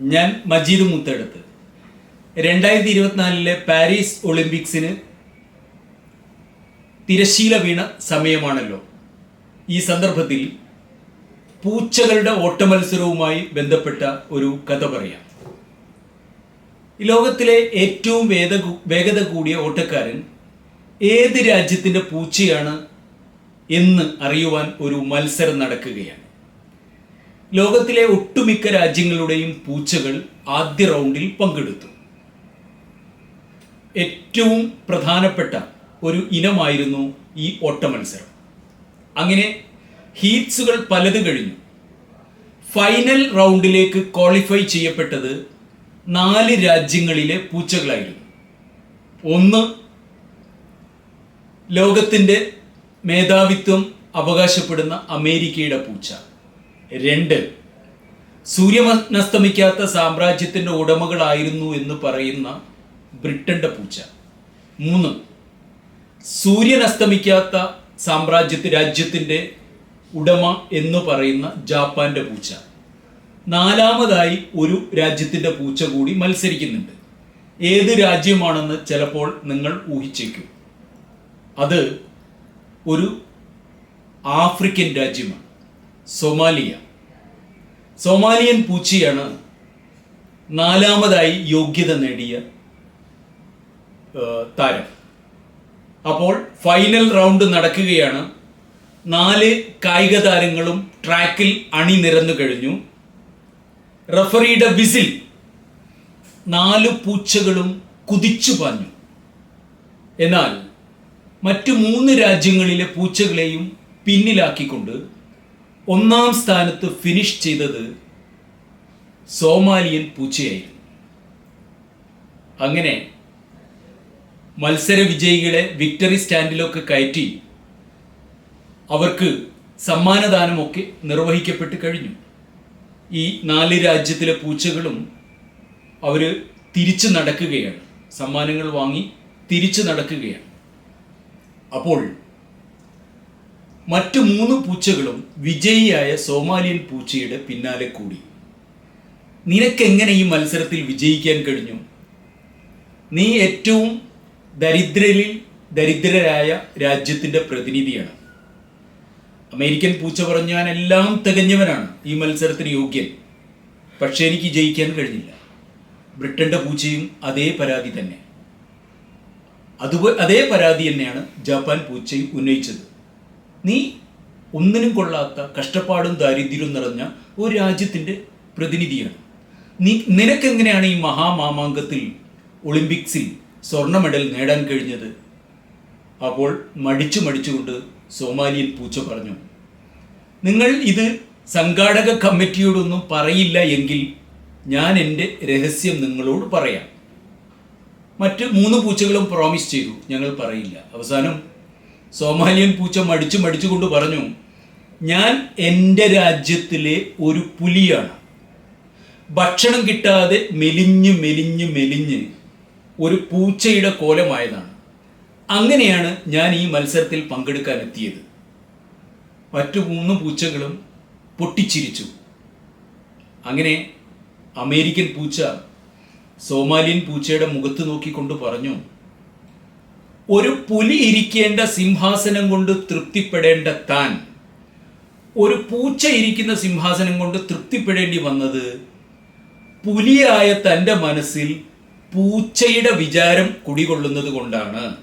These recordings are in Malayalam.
ഞാൻ മജീദ് മുത്തെടുത്ത്. രണ്ടായിരത്തി ഇരുപത്തിനാലിലെ പാരീസ് ഒളിമ്പിക്സിന് തിരശീല വീണ സമയമാണല്ലോ. ഈ സന്ദർഭത്തിൽ പൂച്ചകളുടെ ഓട്ടമത്സരവുമായി ബന്ധപ്പെട്ട ഒരു കഥ പറയാം. ലോകത്തിലെ ഏറ്റവും വേഗ വേഗത കൂടിയ ഓട്ടക്കാരൻ ഏത് രാജ്യത്തിന്റെ പൂച്ചയാണ് എന്ന് അറിയുവാൻ ഒരു മത്സരം നടക്കുകയാണ്. ലോകത്തിലെ ഒട്ടുമിക്ക രാജ്യങ്ങളുടെയും പൂച്ചകൾ ആദ്യ റൗണ്ടിൽ പങ്കെടുത്തു. ഏറ്റവും പ്രധാനപ്പെട്ട ഒരു ഇനമായിരുന്നു ഈ ഓട്ടമത്സരം. അങ്ങനെ ഹീറ്റ്സുകൾ പലത് കഴിഞ്ഞു. ഫൈനൽ റൗണ്ടിലേക്ക് ക്വാളിഫൈ ചെയ്യപ്പെട്ടത് നാല് രാജ്യങ്ങളിലെ പൂച്ചകളായിരുന്നു. ഒന്ന് ലോകത്തിന്റെ മേധാവിത്വം അവകാശപ്പെടുന്ന അമേരിക്കയുടെ പൂച്ച. രണ്ട്. സൂര്യമസ്തമിക്കാത്ത സാമ്രാജ്യത്തിന്റെ ഉടമകളായിരുന്നു എന്ന് പറയുന്ന ബ്രിട്ടന്റെ പൂച്ച. മൂന്ന്. സൂര്യൻ അസ്തമിക്കാത്ത സാമ്രാജ്യത്തി രാജ്യത്തിന്റെ ഉടമ എന്ന് പറയുന്ന ജാപ്പാന്റെ പൂച്ച. നാലാമതായി ഒരു രാജ്യത്തിന്റെ പൂച്ച കൂടി മത്സരിക്കുന്നുണ്ട്. ഏത് രാജ്യമാണെന്ന് ചിലപ്പോൾ നിങ്ങൾ ഊഹിച്ചേക്കും. അത് ഒരു ആഫ്രിക്കൻ രാജ്യമാണ്. സൊമാലിയ. സൊമാലിയൻ പൂച്ചയാണ് നാലാമതായി യോഗ്യത നേടിയ താരം. അപ്പോൾ ഫൈനൽ റൗണ്ട് നടക്കുകയാണ്. നാല് കായിക താരങ്ങളും ട്രാക്കിൽ അണിനിരന്നു കഴിഞ്ഞു. റഫറിയുടെ വിസിൽ നാല് പൂച്ചകളും കുതിച്ചു പാഞ്ഞു. എന്നാൽ മറ്റു മൂന്ന് രാജ്യങ്ങളിലെ പൂച്ചകളെയും പിന്നിലാക്കിക്കൊണ്ട് ഒന്നാം സ്ഥാനത്ത് ഫിനിഷ് ചെയ്തത് സോമാലിയൻ പൂച്ചയായിരുന്നു. അങ്ങനെ മത്സര വിജയികളെ വിക്ടറി സ്റ്റാൻഡിലൊക്കെ കയറ്റി അവർക്ക് സമ്മാനദാനമൊക്കെ നിർവഹിക്കപ്പെട്ട് കഴിഞ്ഞു. ഈ നാല് രാജ്യത്തിലെ പൂച്ചകളും അവർ തിരിച്ചു നടക്കുകയാണ്. സമ്മാനങ്ങൾ വാങ്ങി തിരിച്ചു നടക്കുകയാണ്. അപ്പോൾ മറ്റു മൂന്ന് പൂച്ചകളും വിജയിയായ സോമാലിയൻ പൂച്ചയുടെ പിന്നാലെ കൂടി. നിനക്കെങ്ങനെ ഈ മത്സരത്തിൽ വിജയിക്കാൻ കഴിഞ്ഞു? നീ ഏറ്റവും ദരിദ്രരിൽ ദരിദ്രരായ രാജ്യത്തിന്റെ പ്രതിനിധിയാണ്. അമേരിക്കൻ പൂച്ച പറഞ്ഞു ഞാൻ എല്ലാം തികഞ്ഞവനാണ്. ഈ മത്സരത്തിന് യോഗ്യൻ. പക്ഷേ എനിക്ക് ജയിക്കാൻ കഴിഞ്ഞില്ല. ബ്രിട്ടന്റെ പൂച്ചയും അതേ പരാതി തന്നെ. അതുപോലെ അതേ പരാതി തന്നെയാണ് ജപ്പാൻ പൂച്ചയും ഉന്നയിച്ചത്. നീ ഒന്നിനും കൊള്ളാത്ത കഷ്ടപ്പാടും ദാരിദ്ര്യവും നിറഞ്ഞ ഒരു രാജ്യത്തിന്റെ പ്രതിനിധിയാണ്. നീ നിനക്കെങ്ങനെയാണ് ഈ മഹാമാമാങ്കത്തിൽ ഒളിമ്പിക്സിൽ സ്വർണ മെഡൽ നേടാൻ കഴിഞ്ഞത്? അപ്പോൾ മടിച്ചു മടിച്ചുകൊണ്ട് സോമാലിയൻ പൂച്ച പറഞ്ഞു നിങ്ങൾ ഇത് സംഘാടക കമ്മിറ്റിയോടൊന്നും പറയില്ല എങ്കിൽ ഞാൻ എന്റെ രഹസ്യം നിങ്ങളോട് പറയാം. മറ്റ് മൂന്ന് പൂച്ചകളും പ്രോമിസ് ചെയ്തു ഞങ്ങൾ പറയില്ല. അവസാനം സോമാലിയൻ പൂച്ച മടിച്ചു മടിച്ചുകൊണ്ട് പറഞ്ഞു ഞാൻ എന്റെ രാജ്യത്തിലെ ഒരു പുലിയാണ്. ഭക്ഷണം കിട്ടാതെ മെലിഞ്ഞ് മെലിഞ്ഞ് മെലിഞ്ഞ് ഒരു പൂച്ചയുടെ കോലമായതാണ്. അങ്ങനെയാണ് ഞാൻ ഈ മത്സരത്തിൽ പങ്കെടുക്കാൻ എത്തിയത് മറ്റു മൂന്ന് പൂച്ചകളും പൊട്ടിച്ചിരിച്ചു. അങ്ങനെ അമേരിക്കൻ പൂച്ച സോമാലിയൻ പൂച്ചയുടെ മുഖത്ത് നോക്കിക്കൊണ്ട് പറഞ്ഞു ഒരു പുലി ഇരിക്കേണ്ട സിംഹാസനം കൊണ്ട് തൃപ്തിപ്പെടേണ്ട താൻ. ഒരു പൂച്ച ഇരിക്കുന്ന സിംഹാസനം കൊണ്ട് തൃപ്തിപ്പെടേണ്ടി വന്നത് പുലിയായ തന്റെ മനസ്സിൽ പൂച്ചയുടെ വിചാരം കുടികൊള്ളുന്നത് കൊണ്ടാണ്.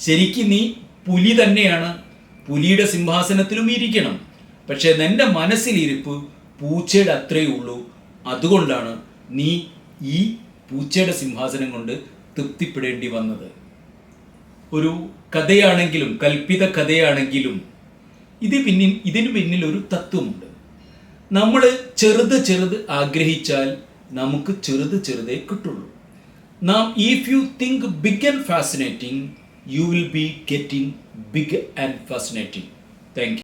ശരിക്കും നീ പുലി തന്നെയാണ് പുലിയുടെ സിംഹാസനത്തിലും ഇരിക്കണം. പക്ഷേ നിന്റെ മനസ്സിലിരിപ്പ് പൂച്ചയുടെ അത്രയേ ഉള്ളൂ. അതുകൊണ്ടാണ് നീ ഈ പൂച്ചയുടെ സിംഹാസനം കൊണ്ട് തൃപ്തിപ്പെടേണ്ടി വന്നത്. ഒരു കഥയാണെങ്കിലും കൽപ്പിത കഥയാണെങ്കിലും ഇത് പിന്നിൽ ഇതിന് പിന്നിൽ ഒരു തത്വമുണ്ട്. നമ്മൾ ചെറുത് ചെറുത് ആഗ്രഹിച്ചാൽ നമുക്ക് ചെറുത് ചെറുതേ കിട്ടുള്ളൂ. നാം if you think big and fascinating you will be getting big and fascinating thank